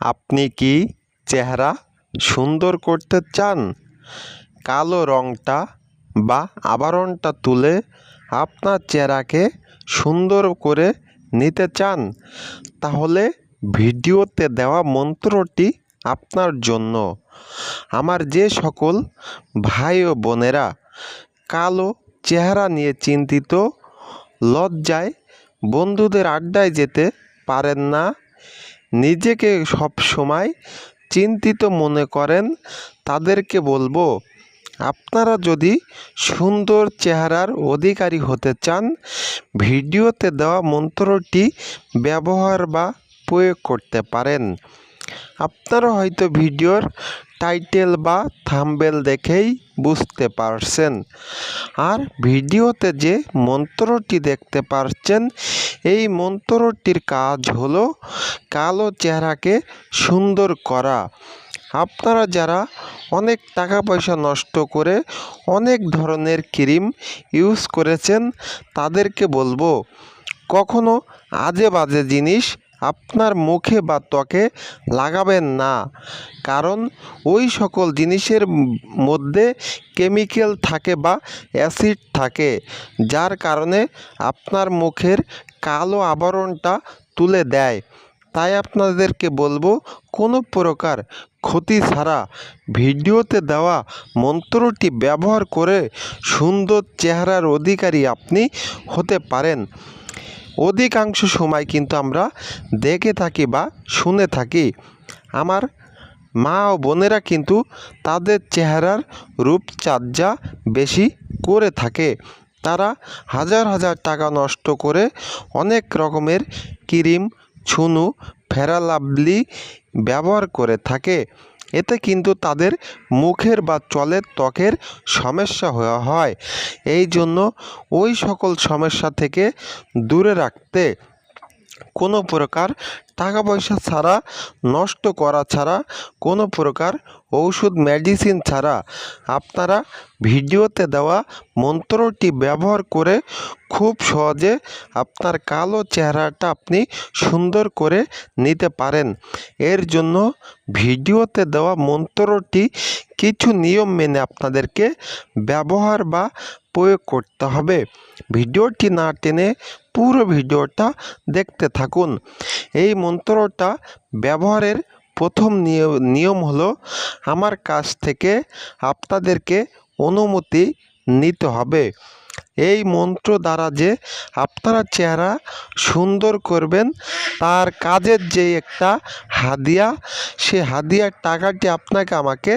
আপনি কি চেহারা সুন্দর করতে চান? কালো রঙটা বা আবরণটা তুলে আপনার চেহারাকে সুন্দর করে নিতে চান, তাহলে ভিডিওতে দেওয়া মন্ত্রটি আপনার জন্য। আমার যে সকল ভাই ও বোনেরা কালো চেহারা নিয়ে চিন্তিত, লজ্জায় বন্ধুদের আড্ডায় যেতে পারেন না নিজেকে সব সময় চিন্তিত মনে করেন, তাদেরকে বলব, আপনারা যদি সুন্দর চেহারার অধিকারী হতে চান, ভিডিওতে দেওয়া মন্ত্রটি ব্যবহার বা প্রয়োগ করতে পারেন। আপনারা হয়তো ভিডিওর টাইটেল বা থাম্বেল দেখেই বুঝতে পারছেন। আর ভিডিওতে যে মন্ত্রটি দেখতে পারছেন, এই মন্ত্রটির কাজ হলো কালো চেহারাকে সুন্দর করা। আপনারা যারা অনেক টাকা পয়সা নষ্ট করে অনেক ধরনের ক্রিম ইউজ করেছেন, তাদেরকে বলব, কখনো আজে বাজে জিনিস আপনার মুখে বা ত্বকে লাগাবেন না। কারণ ওই সকল জিনিসের মধ্যে কেমিক্যাল থাকে বা অ্যাসিড থাকে, যার কারণে আপনার মুখের কালো আবরণটা তুলে দেয়। তাই আপনাদেরকে বলব, কোনো প্রকার ক্ষতি ছাড়া ভিডিওতে দেওয়া মন্ত্রটি ব্যবহার করে সুন্দর চেহারার অধিকারী আপনি হতে পারেন। অধিকাংশ সময় কিন্তু আমরা দেখে থাকি বা শুনে থাকি। আমার মা ও বোনেরা কিন্তু তাদের চেহারার রূপচর্চা বেশি করে থাকে। তারা হাজার হাজার টাকা নষ্ট করে অনেক রকমের ক্রিম, ছুনু ফেরা লাভলি ব্যবহার করে থাকে। এতে কিন্তু তাদের মুখের বা চলের ত্বকের সমস্যা হওয়া হয়। এই জন্য ওই সকল সমস্যা থেকে দূরে রাখতে কোনো প্রকার টাকা পয়সা ছাড়া, নষ্ট করা ছাড়া, কোনো প্রকার ঔষধ মেডিসিন ছাড়া আপনারা ভিডিওতে দেওয়া মন্ত্রটি ব্যবহার করে খুব সহজে আপনার কালো চেহারাটা আপনি সুন্দর করে নিতে পারেন। এর জন্য ভিডিওতে দেওয়া মন্ত্রটি কিছু নিয়ম মেনে আপনাদেরকে ব্যবহার বা প্রয়োগ করতে হবে। ভিডিওটি না টেনে পুরো ভিডিওটা দেখতে থাকুন। এই মন্ত্রটা ব্যবহারের প্রথম নিয়ম হলো, আমার কাছ থেকে আপনাদেরকে অনুমতি নিতে হবে। এই মন্ত্র দ্বারা যে আপনারা চেহারা সুন্দর করবেন, তার কাজের যে একটা হাদিয়া, সে হাদিয়ার টাকাটি আপনাকে আমাকে